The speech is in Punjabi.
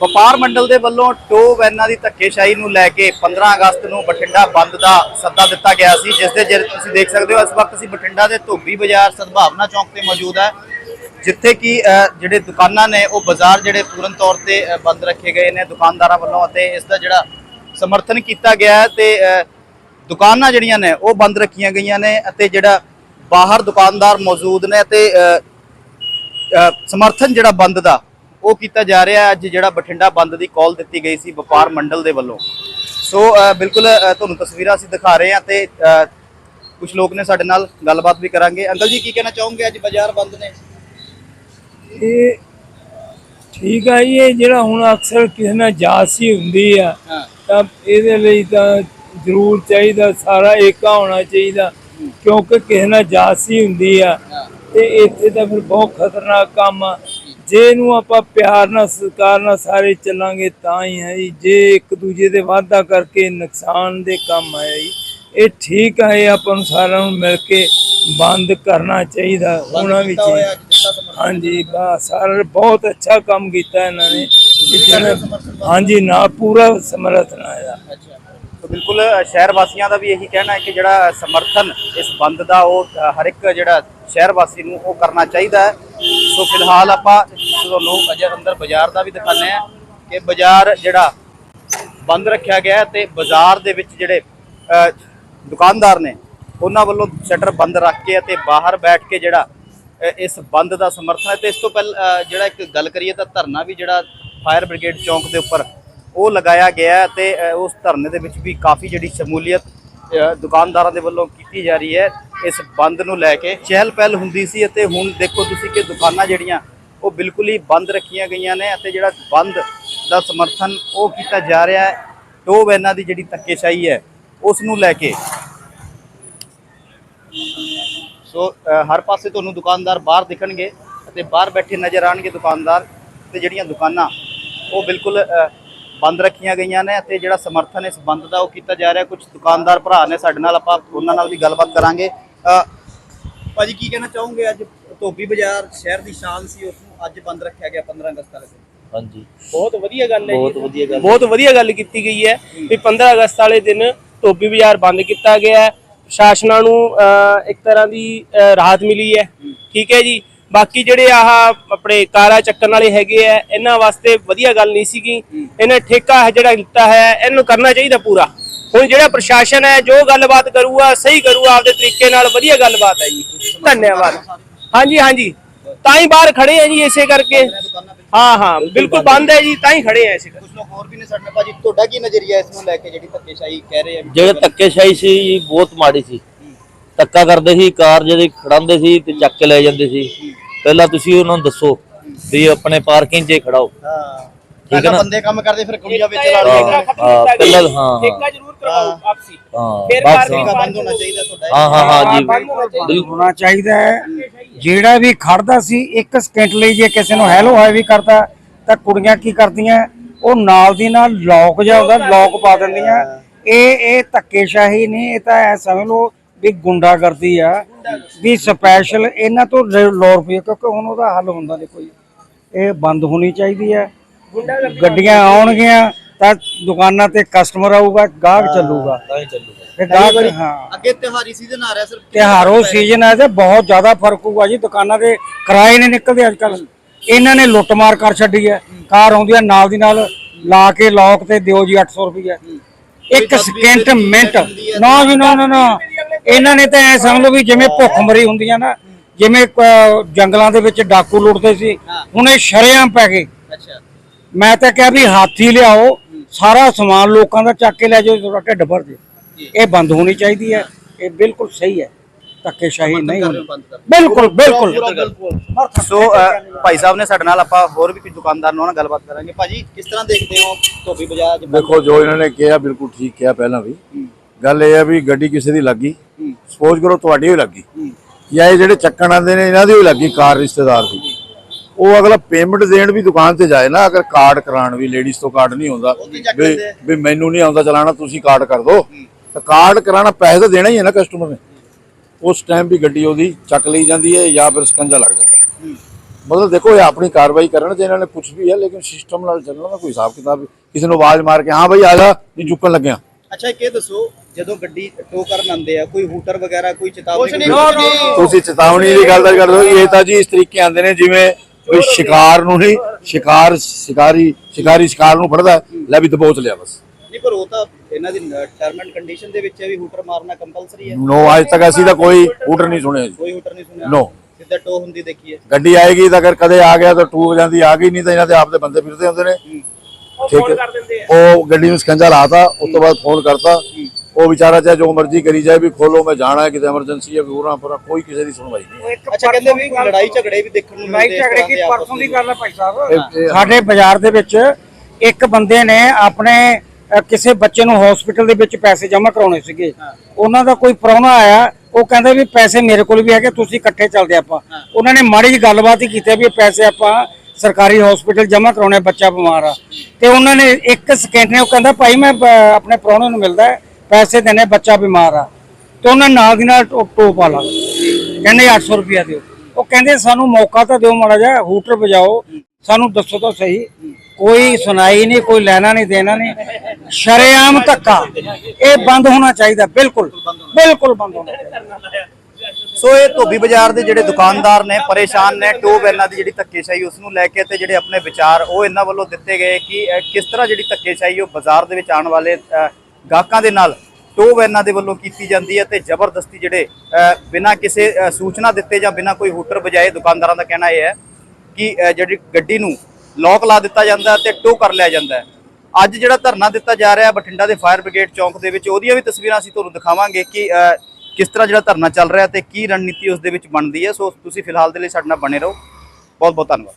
ਵਪਾਰ ਮੰਡਲ ਦੇ ਵੱਲੋਂ ਟੋ ਵੈਨਾਂ ਦੀ ਧੱਕੇਸ਼ਾਹੀ ਨੂੰ ਲੈ ਕੇ 15 ਅਗਸਤ ਨੂੰ ਬਠਿੰਡਾ ਬੰਦ ਦਾ ਸੱਦਾ ਦਿੱਤਾ ਗਿਆ ਸੀ, ਜਿਸ ਦੇ ਜਿਹੜੇ ਤੁਸੀਂ ਦੇਖ ਸਕਦੇ ਹੋ, ਇਸ ਵਕਤ ਅਸੀਂ ਬਠਿੰਡਾ ਦੇ ਧੋਬੀ ਬਾਜ਼ਾਰ ਸਦਭਾਵਨਾ ਚੌਂਕ ਤੇ ਮੌਜੂਦ ਹੈ, ਜਿੱਥੇ ਕਿ ਜਿਹੜੇ ਦੁਕਾਨਾਂ ਨੇ, ਉਹ ਬਾਜ਼ਾਰ ਜਿਹੜੇ ਪੂਰਨ ਤੌਰ ਤੇ ਬੰਦ ਰੱਖੇ ਗਏ ਨੇ ਦੁਕਾਨਦਾਰਾਂ ਵੱਲੋਂ ਅਤੇ ਇਸ ਦਾ ਜਿਹੜਾ ਸਮਰਥਨ ਕੀਤਾ ਗਿਆ ਹੈ ਤੇ ਦੁਕਾਨਾਂ ਜਿਹੜੀਆਂ ਨੇ, ਉਹ ਬੰਦ ਰੱਖੀਆਂ ਗਈਆਂ ਨੇ ਅਤੇ ਜਿਹੜਾ ਬਾਹਰ ਦੁਕਾਨਦਾਰ ਮੌਜੂਦ ਨੇ ਤੇ ਸਮਰਥਨ ਜਿਹੜਾ ਬੰਦ ਦਾ ਉਹ ਕੀਤਾ ਜਾ ਰਿਹਾ ਅੱਜ ਜਿਹੜਾ ਬਠਿੰਡਾ ਬੰਦ ਦੀ ਕਾਲ ਦਿੱਤੀ ਗਈ ਸੀ ਵਪਾਰ ਮੰਡਲ ਦੇ ਵੱਲੋਂ। ਸੋ ਬਿਲਕੁਲ ਤੁਹਾਨੂੰ ਤਸਵੀਰਾਂ ਅਸੀਂ ਦਿਖਾ ਰਹੇ ਹਾਂ ਤੇ ਕੁਝ ਲੋਕ ਨੇ ਸਾਡੇ ਨਾਲ ਗੱਲਬਾਤ ਵੀ ਕਰਾਂਗੇ। ਅੰਕਲ ਜੀ ਕੀ ਕਹਿਣਾ ਚਾਹੋਗੇ ਅੱਜ ਬਾਜ਼ਾਰ ਬੰਦ ਨੇ? ਇਹ ਠੀਕ ਆ ਇਹ ਜਿਹੜਾ ਹੁਣ ਅਕਸਰ ਕਿਸੇ ਨਾਲ ਜਾਸੀ ਹੁੰਦੀ ਆ ਤਾਂ ਇਹਦੇ ਲਈ ਤਾਂ ਜ਼ਰੂਰ ਚਾਹੀਦਾ ਸਾਰਾ ਏਕਾ ਹੋਣਾ ਚਾਹੀਦਾ ਕਿਉਂਕਿ ਕਿਸੇ ਨਾਲ ਜਾਸੀ ਹੁੰਦੀ ਆ। ਤੇ ਇੱਥੇ ਤਾਂ ਫਿਰ ਬਹੁਤ ਖਤਰਨਾਕ ਕੰਮ ਆ। ਜੇ ਇਹਨੂੰ ਆਪਾਂ ਪਿਆਰ ਨਾਲ ਸਤਿਕਾਰ ਨਾਲ ਸਾਰੇ ਚੱਲਾਂਗੇ ਤਾਂ ਹੀ ਹੈ ਜੀ। ਜੇ ਇੱਕ ਦੂਜੇ ਦੇ ਵਾਅਦਾ ਕਰਕੇ ਨੁਕਸਾਨ ਦੇ ਕੰਮ ਆ ਜੀ ਇਹ ਠੀਕ ਇਹ ਆਪਾਂ ਨੂੰ ਸਾਰਿਆਂ ਨੂੰ ਮਿਲ ਕੇ ਬੰਦ ਕਰਨਾ ਚਾਹੀਦਾ ਉਹਨਾਂ ਵਿੱਚ ਹਾਂਜੀ ਬਾ ਸਰ ਬਹੁਤ ਅੱਛਾ ਕੰਮ ਕੀਤਾ ਇਹਨਾਂ ਨੇ। ਹਾਂਜੀ ਨਾ ਪੂਰਾ ਸਮਰਥਨ ਆਇਆ। ਬਿਲਕੁਲ ਸ਼ਹਿਰ ਵਾਸੀਆਂ ਦਾ ਵੀ ਇਹੀ ਕਹਿਣਾ ਹੈ ਕਿ ਜਿਹੜਾ ਸਮਰਥਨ ਇਸ ਬੰਦ ਦਾ ਉਹ ਹਰ ਇੱਕ ਜਿਹੜਾ ਸ਼ਹਿਰ ਵਾਸੀ ਨੂੰ ਉਹ ਕਰਨਾ ਚਾਹੀਦਾ ਹੈ। ਸੋ ਫਿਲਹਾਲ ਆਪਾਂ ਤੁਹਾਨੂੰ ਅਜੇ ਅੰਦਰ ਬਾਜ਼ਾਰ ਦਾ ਵੀ ਦਿਖਾਉਂਦੇ ਆ ਕਿ ਬਾਜ਼ਾਰ ਜਿਹੜਾ ਬੰਦ ਰੱਖਿਆ ਗਿਆ ਹੈ ਤੇ ਬਾਜ਼ਾਰ ਦੇ ਵਿੱਚ ਜਿਹੜੇ ਦੁਕਾਨਦਾਰ ਨੇ, ਉਹਨਾਂ ਵੱਲੋਂ ਸ਼ਟਰ ਬੰਦ ਰੱਖ ਕੇ ਅਤੇ ਬਾਹਰ ਬੈਠ ਕੇ ਜਿਹੜਾ ਇਸ ਬੰਦ ਦਾ ਸਮਰਥਨ ਹੈ। ਤੇ ਇਸ ਤੋਂ ਪਹਿਲਾਂ ਜਿਹੜਾ ਇੱਕ ਗੱਲ ਕਰੀਏ ਤਾਂ ਧਰਨਾ ਵੀ ਜਿਹੜਾ ਫਾਇਰ ਬ੍ਰਿਗੇਡ ਚੌਂਕ ਦੇ ਉੱਪਰ ਉਹ ਲਗਾਇਆ ਗਿਆ ਹੈ ਤੇ ਉਸ ਧਰਨੇ ਦੇ ਵਿੱਚ ਵੀ ਕਾਫੀ ਜਿਹੜੀ ਸ਼ਮੂਲੀਅਤ ਦੁਕਾਨਦਾਰਾਂ ਦੇ ਵੱਲੋਂ ਕੀਤੀ ਜਾ ਰਹੀ ਹੈ। ਇਸ ਬੰਦ ਨੂੰ ਲੈ ਕੇ ਚਹਿਲ ਪਹਿਲ ਹੁੰਦੀ ਸੀ ਅਤੇ ਹੁਣ ਦੇਖੋ ਤੁਸੀਂ ਕਿ ਦੁਕਾਨਾਂ ਜਿਹੜੀਆਂ, ਉਹ ਬਿਲਕੁਲ ਹੀ ਬੰਦ ਰੱਖੀਆਂ ਗਈਆਂ ਨੇ ਅਤੇ ਜਿਹੜਾ ਬੰਦ ਦਾ ਸਮਰਥਨ ਉਹ ਕੀਤਾ ਜਾ ਰਿਹਾ ਹੈ ਟੋ ਵੈਨਾਂ ਦੀ ਜਿਹੜੀ ਧੱਕੇਸ਼ਾਹੀ ਹੈ, ਉਸ ਨੂੰ ਲੈ ਕੇ। ਸੋ ਹਰ ਪਾਸੇ ਤੁਹਾਨੂੰ ਦੁਕਾਨਦਾਰ ਬਾਹਰ ਦਿਖਣਗੇ ਅਤੇ ਬਾਹਰ ਬੈਠੇ ਨਜ਼ਰ ਆਣਗੇ ਦੁਕਾਨਦਾਰ ਤੇ ਜਿਹੜੀਆਂ ਦੁਕਾਨਾਂ, ਉਹ ਬਿਲਕੁਲ ਬੰਦ ਰੱਖੀਆਂ ਗਈਆਂ ਨੇ ਅਤੇ ਜਿਹੜਾ ਸਮਰਥਨ ਇਸ ਬੰਦ ਦਾ ਉਹ ਕੀਤਾ ਜਾ ਰਿਹਾ। ਕੁਝ ਦੁਕਾਨਦਾਰ ਭਰਾ ਨੇ ਸਾਡੇ ਨਾਲ, ਆਪਾਂ ਉਹਨਾਂ ਨਾਲ ਵੀ ਗੱਲਬਾਤ ਕਰਾਂਗੇ। ਭਾਜੀ ਕੀ ਕਹਿਣਾ ਚਾਹੋਗੇ? ਅੱਜ ਧੋਬੀ ਬਾਜ਼ਾਰ ਸ਼ਹਿਰ ਦੀ ਸ਼ਾਨ ਸੀ ਉਸ ਨੂੰ ਅੱਜ ਬੰਦ ਰੱਖਿਆ ਗਿਆ 15 ਅਗਸਤ ਵਾਲੇ ਦਿਨ। ਹਾਂਜੀ। ਬਹੁਤ ਵਧੀਆ ਗੱਲ ਹੈ ਜੀ। ਬਹੁਤ ਵਧੀਆ ਗੱਲ ਬਹੁਤ ਵਧੀਆ ਗੱਲ ਕੀਤੀ ਗਈ ਹੈ ਵੀ 15 ਅਗਸਤ ਵਾਲੇ ਦਿਨ ਧੋਬੀ ਬਾਜ਼ਾਰ ਬੰਦ ਕੀਤਾ ਗਿਆ ਹੈ। ਸ਼ਾਸਨਾਂ ਨੂੰ ਇੱਕ ਤਰ੍ਹਾਂ ਦੀ ਰਾਹਤ ਮਿਲੀ ਹੈ। ਠੀਕ ਹੈ ਜੀ। ਬਾਕੀ ਜਿਹੜੇ ਆਹ ਆਪਣੇ ਕਾਰਾ ਚੱਕਣ ਵਾਲੇ ਹੈਗੇ ਆ ਇਹਨਾਂ ਵਾਸਤੇ ਵਧੀਆ ਗੱਲ ਨਹੀਂ ਸੀਗੀ। ਇਹਨੇ ਠੇਕਾ ਹੈ ਜਿਹੜਾ ਲਿੱਤਾ ਹੈ ਇਹਨੂੰ ਕਰਨਾ ਚਾਹੀਦਾ ਪੂਰਾ। ਹੁਣ ਜਿਹੜਾ ਪ੍ਰਸ਼ਾਸਨ ਹੈ ਜੋ ਗੱਲਬਾਤ ਕਰੂਗਾ ਸਹੀ ਕਰੂਗਾ ਆਪਦੇ ਤਰੀਕੇ ਨਾਲ ਵਧੀਆ ਗੱਲਬਾਤ ਹੈ ਜੀ। ਧੰਨਵਾਦ। ਹਾਂਜੀ ਹਾਂਜੀ। ਤਾਂ ਹੀ ਬਾਹਰ ਖੜੇ ਆ ਜੀ ਇਸੇ ਕਰਕੇ। ਹਾਂ ਹਾਂ ਬਿਲਕੁਲ ਬੰਦ ਹੈ ਜੀ ਤਾਂ ਹੀ ਖੜੇ ਆ ਇਸੇ ਕਰਕੇ। ਕੁਝ ਲੋਕ ਹੋਰ ਵੀ ਨੇ ਸਾਡੇ ਨਾਲ। ਭਾਜੀ ਤੁਹਾਡਾ ਕੀ ਨਜ਼ਰੀਆ ਇਸ ਨੂੰ ਲੈ ਕੇ ਜਿਹੜੀ ਧੱਕੇਸ਼ਾਹੀ ਕਹਿ ਰਹੇ ਆ ਜਿਹੜੇ ਧੱਕੇਸ਼ਾਹੀ ਸੀ ਜੀ, ਬਹੁਤ ਮਾੜੀ ਸੀ। ਧੱਕਾ ਕਰਦੇ ਸੀ ਕਾਰ ਜਿਹੜੇ ਖੜਾਉਂਦੇ ਸੀ ਤੇ ਚੱਕ ਕੇ ਲੈ ਜਾਂਦੇ ਸੀ। ਪਹਿਲਾਂ ਤੁਸੀਂ ਉਹਨਾਂ ਨੂੰ ਦੱਸੋ ਵੀ ਆਪਣੇ ਪਾਰਕਿੰਗ 'ਚ ਹੀ ਖੜਾਓ ਹਾਂ। ਠੀਕ ਹੈ ਨਾ? ਬੰਦੇ ਕੰਮ ਕਰਦੇ ਫਿਰ ਕੁੜੀਆਂ ਵਿੱਚ ਠੇਕਾ ਲੜ ਹਾਂ, ਜਾਂਦੇ ਖਤਮ ਹਾਂ, ਕੀਤਾ ਪਹਿਲਾਂ ਗਿਆ। ਹਾਂ, ਹਾਂ। ਠੇਕਾ ਜ਼ਰੂਰ ਕਰਵਾਓ ਆਪਸੀ ਹਾਂ ਫਿਰ ਬਸ ਕਾਰ ਠੇਕਾ ਹਾਂ ਬੰਦ ਹੋਣਾ ਚਾਹੀਦਾ ਤੁਹਾਡਾ ਹਾਂ ਹਾਂ ਹਾਂ ਜੀ। ਬੰਦ ਹੋਣਾ ਚਾਹੀਦਾ। ਬਿਲਕੁਲ। ਹੋਣਾ ਚਾਹੀਦਾ ਹੈ। ਜਿਹੜਾ ਵੀ ਖੜਦਾ ਸੀ ਇੱਕ ਸਕਿੰਟ ਲਈ ਜੇ ਕਿਸੇ ਨੂੰ ਹੈਲੋ ਹਾਈ ਵੀ ਕਰਦਾ ਤਾਂ ਕੁੜੀਆਂ ਕੀ ਕਰਦੀਆਂ? ਉਹ ਨਾਲ ਦੀ ਨਾਲ ਲੋਕ ਜਾਂ ਉਹਦਾ ਲੋਕ ਪਾ ਦਿੰਦੀਆਂ। ਇਹ ਇਹ ਧੱਕੇਸ਼ਾਹੀ ਨਹੀਂ ਇਹ ਤਾਂ ਐ ਸਮਝ ਲਓ ਵੀ ਗੁੰਡਾਗਰਦੀ ਆ। ਵੀ ਸਪੈਸ਼ਲ ਇਹਨਾਂ ਤੋਂ ਲ- ਪਈ ਹੈ, ਕਿਉਂਕਿ ਹੁਣ ਉਹਦਾ ਹੱਲ ਹੁੰਦਾ ਨਹੀਂ ਕੋਈ ਇਹ ਬੰਦ ਹੋਣੀ ਚਾਹੀਦੀ ਹੈ। ਗੱਡੀਆਂ ਆਉਣਗੀਆਂ ਤਾਂ ਦੁਕਾਨਾਂ ਤੇ ਕਸਟਮਰ ਆਊਗਾ ਗਾਹਕ ਚੱਲੂਗਾ। ਤਾਂ ਹੀ ਚੱਲੂਗਾ। ਇਹ ਗਾਹਕ ਹਾਂ। ਅੱਗੇ ਤਿਉਹਾਰੀ ਸੀਜ਼ਨ ਆ ਰਿਹਾ ਸਿਰਫ ਤਿਉਹਾਰੋ ਸੀਜ਼ਨ ਹੈ ਤੇ ਬਹੁਤ ਜ਼ਿਆਦਾ ਫ਼ਰਕ ਹੋਊਗਾ ਜੀ ਦੁਕਾਨਾਂ ਦੇ ਕਿਰਾਏ ਨਹੀਂ ਨਿਕਲਦੇ ਅੱਜ ਕੱਲ ਇਹਨਾਂ ਨੇ ਲੁੱਟਮਾਰ ਕਰ ਛੱਡੀ ਹੈ। ਕਾਰ ਆਉਂਦੀ ਹੈ ਨਾਲ ਦੀ ਨਾਲ ਲਾ ਕੇ ਲੋਕ ਤੇ ਦਿਓ ਜੀ 800 ਰੁਪਏ ਇੱਕ ਸਕਿੰਟ ਮਿੰਟ ਨਾ ਜੀ ਨਾ ਨਾ ਇਹਨਾਂ ਨੇ ਤਾਂ ਐ ਸਮਝ ਲਓ ਵੀ ਜਿਵੇਂ ਭੁੱਖ ਮਰੀ ਹੁੰਦੀਆਂ ਨਾ ਜਿਵੇਂ ਜੰਗਲਾਂ ਦੇ ਵਿੱਚ ਡਾਕੂ ਲੁੱਟਦੇ ਸੀ ਹੁਣ ਇਹ ਸ਼ਰੇਆਮ ਪੈ ਗਏ। ਅੱਛਾ। ਮੈਂ ਤਾਂ ਕਿਹਾ ਵੀ ਹਾਥੀ ਲਿਆਓ ਸਾਰਾ ਸਮਾਨ ਲੋਕਾਂ ਦਾ ਚੱਕ ਕੇ ਲੈ ਜਾਓ ਤੁਹਾਡਾ ਢਿੱਡ ਭਰ ਜੇ। ਇਹ ਬੰਦ ਹੋਣੀ ਚਾਹੀਦੀ ਹੈ ਇਹ ਬਿਲਕੁਲ ਸਹੀ ਹੈ। ਧੱਕੇਸ਼ਾਹੀ ਨਹੀਂ ਬਿਲਕੁਲ ਬਿਲਕੁਲ। ਸੋ ਭਾਈ ਸਾਹਿਬ ਨੇ ਸਾਡੇ ਨਾਲ ਆਪਾਂ ਹੋਰ ਵੀ ਕੁਝ ਦੁਕਾਨਦਾਰ ਨਾਲ ਗੱਲਬਾਤ ਕਰਾਂਗੇ। ਭਾਜੀ ਕਿਸ ਤਰ੍ਹਾਂ ਦੇਖਦੇ ਹੋ ਧੋਬੀ ਬਾਜ਼ਾਰ ਦੇਖੋ ਜੋ ਇਹਨਾਂ ਨੇ ਕਿਹਾ ਬਿਲਕੁਲ ਠੀਕ ਕਿਹਾ ਪਹਿਲਾਂ ਵੀ। ਗੱਲ ਇਹ ਹੈ ਵੀ ਗੱਡੀ ਕਿਸੇ ਦੀ ਲੱਗੀ। ਸਪੋਜ਼ ਕਰੋ ਤੁਹਾਡੀ ਹੀ ਲੱਗੀ। ਜਾਂ ਇਹ ਜਿਹੜੇ ਚੱਕਣ ਆਉਂਦੇ ਨੇ ਇਹਨਾਂ ਦੀ ਵੀ ਲੱਗੀ ਕਾਰ ਰਿਸ਼ਤੇਦਾਰ ਦੀ। ਉਹ ਅਗਲਾ ਪੇਮੈਂਟ ਦੇਣ ਵੀ ਦੁਕਾਨ ਤੇ ਜਾਏ ਨਾ ਅਗਰ ਕਾਰਡ ਕਰਾਉਣ ਵੀ ਲੇਡੀਜ਼ ਤੋਂ ਕਾਰਡ ਨਹੀਂ ਹੁੰਦਾ ਵੀ ਮੈਨੂੰ ਨਹੀਂ ਆਉਂਦਾ ਚਲਾਣਾ ਤੁਸੀਂ ਕਾਰਡ ਕਰ ਦਿਓ। ਤਾਂ ਕਾਰਡ ਕਰਾਉਣਾ ਪੈਸੇ ਤਾਂ ਦੇਣਾ ਹੀ ਹੈ ਨਾ ਕਸਟਮਰ ਨੇ। ਉਸ ਟਾਈਮ ਵੀ ਗੱਡੀ ਉਹਦੀ ਚੱਕ ਲਈ ਜਾਂਦੀ ਹੈ ਜਾਂ ਫਿਰ ਸਕੰਜਾ ਲੱਗ ਜਾਂਦਾ। ਮਤਲਬ ਦੇਖੋ ਇਹ ਆਪਣੀ ਕਾਰਵਾਈ ਕਰਨ ਜੇ ਇਹਨਾਂ ਨੇ ਕੁਝ ਵੀ ਹੈ ਲੇਕਿਨ ਸਿਸਟਮ ਨਾਲ ਚੱਲਣਾ ਦਾ ਕੋਈ ਹਿਸਾਬ ਕਿਤਾਬ ਕਿਸੇ ਨੂੰ ਆਵਾਜ਼ ਮਾਰ ਕੇ ਹਾਂ ਬਈ ਆ ਜਾ ਨਹੀਂ ਚੁੱਕਣ ਲੱਗਿਆ। ਅੱਛਾ ਇੱਕ ਇਹ ਦੱਸੋ ਜਦੋਂ ਗੱਡੀ ਟੋ ਕਰਨ ਆਉਂਦੇ ਆ ਕੋਈ ਹੂਟਰ ਵਗੈਰਾ ਕੋਈ ਚੇਤਾਵਨੀ ਕੁਛ ਨਹੀਂ, ਕੋਈ- ਤੁਸੀਂ ਚੇਤਾਵਨੀ ਦੀ ਗੱਲ ਤਾਂ ਕਰਦੇ ਹੋ ਇਹ ਤਾਂ ਜੀ ਇਸ ਤਰੀਕੇ ਆਉਂਦੇ ਨੇ ਜਿਵੇਂ ਕੋਈ ਸ਼ਿਕਾਰ ਨੂੰ ਨਹੀਂ ਸ਼ਿਕਾਰ ਸ਼ਿਕਾਰੀ ਸ਼ਿਕਾਰੀ ਸ਼ਿਕਾਰ ਨੂੰ ਫੜਦਾ ਲੈ ਵੀ ਦਬੋਚ ਲਿਆ ਬਸ। ਨਹੀਂ ਪਰ ਉਹ ਤਾਂ ਇਹਨਾਂ ਦੀ ਟਰਮ ਐਂਡ ਕੰਡੀਸ਼ਨ ਦੇ ਵਿੱਚ ਹੈ ਵੀ ਹੂਟਰ ਮਾਰਨਾ ਕੰਪਲਸਰੀ ਹੈ। ਨੋ ਅੱਜ ਤੱਕ ਅਸੀਂ ਤਾਂ ਕੋਈ ਹੂਟਰ ਨਹੀਂ ਸੁਣਿਆ ਜੀ। ਕੋਈ ਹੂਟਰ ਨਹੀਂ ਸੁਣਿਆ। No. ਸਿੱਧਾ ਟੋ ਹੁੰਦੀ ਦੇਖੀ ਹੈ। ਗੱਡੀ ਆਏਗੀ ਤਾਂ ਅਗਰ ਕਦੇ ਆ ਗਿਆ ਤਾਂ ਟੂਕ ਜਾਂਦੀ ਆ ਗਈ ਨਹੀਂ ਤਾਂ ਇਹਨਾਂ ਦੇ ਆਪ ਦੇ ਬੰਦੇ ਫਿਰਦੇ ਹੁੰਦੇ ਨੇ। ਠੀਕ ਉਹ ਗੱਡੀ ਨੂੰ ਸਕੰਜਾ ਲਾਤਾ ਉਸ ਤੋਂ ਬਾਅਦ ਫੋਨ ਕਰਤਾ। ਉਹ ਵਿਚਾਰਾ ਚਾਹੇ ਜੋ ਮਰਜ਼ੀ ਕਰੀ ਜਾਏ ਵੀ ਖੋਲੋ ਮੈਂ ਜਾਣਾ ਹੈ ਕਿਤੇ ਐਮਰਜੈਂਸੀ ਹੈ ਹੋਰਾਂ ਪਰ ਕੋਈ ਕਿਸੇ ਦੀ ਸੁਣਵਾਈ ਨਹੀਂ ਅੱਛਾ ਕਹਿੰਦੇ ਵੀ ਲੜਾਈ ਝਗੜੇ ਵੀ ਦੇਖਣ ਨੂੰ ਲੜਾਈ ਝਗੜੇ ਕੀ ਪਰਸੋਂ ਦੀ। ਗੱਲ ਹੈ ਭਾਈ ਸਾਹਿਬ? ਸਾਡੇ ਬਾਜ਼ਾਰ ਦੇ ਵਿੱਚ ਇੱਕ ਬੰਦੇ ਨੇ ਆਪਣੇ ਕਿਸੇ ਬੱਚੇ ਨੂੰ ਹਸਪੀਟਲ ਦੇ ਵਿੱਚ ਪੈਸੇ ਜਮ੍ਹਾਂ ਕਰਾਉਣੇ ਸੀਗੇ। ਉਹਨਾਂ ਦਾ ਕੋਈ ਪ੍ਰਾਹੁਣਾ ਆਇਆ ਉਹ ਕਹਿੰਦੇ ਵੀ ਪੈਸੇ ਮੇਰੇ ਕੋਲ ਵੀ ਹੈਗੇ ਤੁਸੀਂ ਇਕੱਠੇ ਚੱਲਦੇ ਆਪਾਂ। ਉਹਨਾਂ ਨੇ ਮਾੜੀ ਜਿਹੀ ਗੱਲਬਾਤ ਹੀ ਕੀਤੀ ਵੀ ਇਹ ਪੈਸੇ ਆਪਾਂ ਸਰਕਾਰੀ ਹਸਪੀਟਲ ਜਮ੍ਹਾਂ ਕਰਾਉਣੇ ਬੱਚਾ ਬਿਮਾਰ ਆ। ਤੇ ਉਹਨਾਂ ਨੇ ਇੱਕ ਸਕਿੰਟ ਨੇ ਉਹ ਕਹਿੰਦਾ ਭਾਈ ਮੈਂ ਆਪਣੇ ਪ੍ਰਾਹੁਣੇ ਨੂੰ ਮਿਲਦਾ ਹੈ, ਪੈਸੇ ਦੇਣੇ, ਬੱਚਾ ਬਿਮਾਰ ਆ। ਤੇ ਉਹਨਾਂ ਨਾਲ ਦੀ ਨਾਲ ਟੋ- ਟੋਪ ਵਾਲਾ ਕਹਿੰਦੇ 800 ਰੁਪਿਆ ਦਿਓ। ਉਹ ਕਹਿੰਦੇ ਸਾਨੂੰ ਮੌਕਾ ਤਾਂ ਦਿਓ ਮਾੜਾ ਜਿਹਾ, ਹੂਟਰ ਵਜਾਓ। ਸਾਨੂੰ ਦੱਸੋ ਤਾਂ ਸਹੀ। ਕੋਈ ਸੁਣਾਈ ਨਹੀਂ, ਕੋਈ ਲੈਣਾ ਨਹੀਂ, ਦੇਣਾ ਨਹੀਂ। ਸ਼ਰੇਆਮ ਧੱਕਾ। ਇਹ ਬੰਦ ਹੋਣਾ ਚਾਹੀਦਾ, ਬਿਲਕੁਲ। ਬਿਲਕੁਲ ਬੰਦ ਹੋਣਾ ਚਾਹੀਦਾ। ਸੋ ਇਹ ਧੋਬੀ ਬਾਜ਼ਾਰ ਦੇ ਜਿਹੜੇ ਦੁਕਾਨਦਾਰ ਨੇ, ਪਰੇਸ਼ਾਨ ਨੇ ਟੋ ਵੈਲਾਂ ਦੀ ਜਿਹੜੀ ਧੱਕੇਸ਼ਾਹੀ, ਉਸ ਨੂੰ ਲੈ ਕੇ ਤੇ ਜਿਹੜੇ ਆਪਣੇ ਵਿਚਾਰ ਉਹ ਇਹਨਾਂ ਵੱਲੋਂ ਦਿੱਤੇ ਗਏ ਕਿ ਕਿਸ ਤਰ੍ਹਾਂ ਜਿਹੜੀ ਧੱਕੇਸ਼ਾਹੀ ਉਹ ਬਾਜ਼ਾਰ ਦੇ ਵਿੱਚ ਆਉਣ ਵਾਲੇ ਗਾਹਕਾਂ ਦੇ ਨਾਲ ਟੋ ਵੈਨਾਂ ਦੇ ਵੱਲੋਂ ਕੀਤੀ ਜਾਂਦੀ ਹੈ ਤੇ ਜ਼ਬਰਦਸਤੀ ਜਿਹੜੇ ਬਿਨਾਂ ਕਿਸੇ ਸੂਚਨਾ ਦਿੱਤੇ ਜਾਂ ਬਿਨਾਂ ਕੋਈ ਹੂਟਰ ਵਜਾਏ ਦੁਕਾਨਦਾਰਾਂ ਦਾ ਕਹਿਣਾ ਇਹ ਹੈ ਕਿ ਜਿਹੜੀ ਗੱਡੀ ਨੂੰ ਲੋਕ ਲਾ ਦਿੱਤਾ ਜਾਂਦਾ ਹੈ ਤੇ ਟੋ ਕਰ ਲਿਆ ਜਾਂਦਾ ਅੱਜ ਜਿਹੜਾ ਧਰਨਾ ਦਿੱਤਾ ਜਾ ਰਿਹਾ ਬਠਿੰਡਾ ਦੇ ਫਾਇਰ ਬ੍ਰਿਗੇਡ ਚੌਂਕ ਦੇ ਵਿੱਚ, ਉਹਦੀਆਂ ਵੀ ਤਸਵੀਰਾਂ ਅਸੀਂ ਤੁਹਾਨੂੰ ਦਿਖਾਵਾਂਗੇ ਕਿ ਕਿਸ ਤਰ੍ਹਾਂ ਜਿਹੜਾ ਧਰਨਾ ਚੱਲ ਰਿਹਾ ਤੇ ਕੀ ਰਣਨੀਤੀ ਉਸ ਦੇ ਵਿੱਚ ਬਣਦੀ ਹੈ। ਸੋ ਤੁਸੀਂ ਫਿਲਹਾਲ ਦੇ ਲਈ ਸਾਡੇ ਨਾਲ ਬਣੇ ਰਹੋ। ਬਹੁਤ ਬਹੁਤ ਧੰਨਵਾਦ।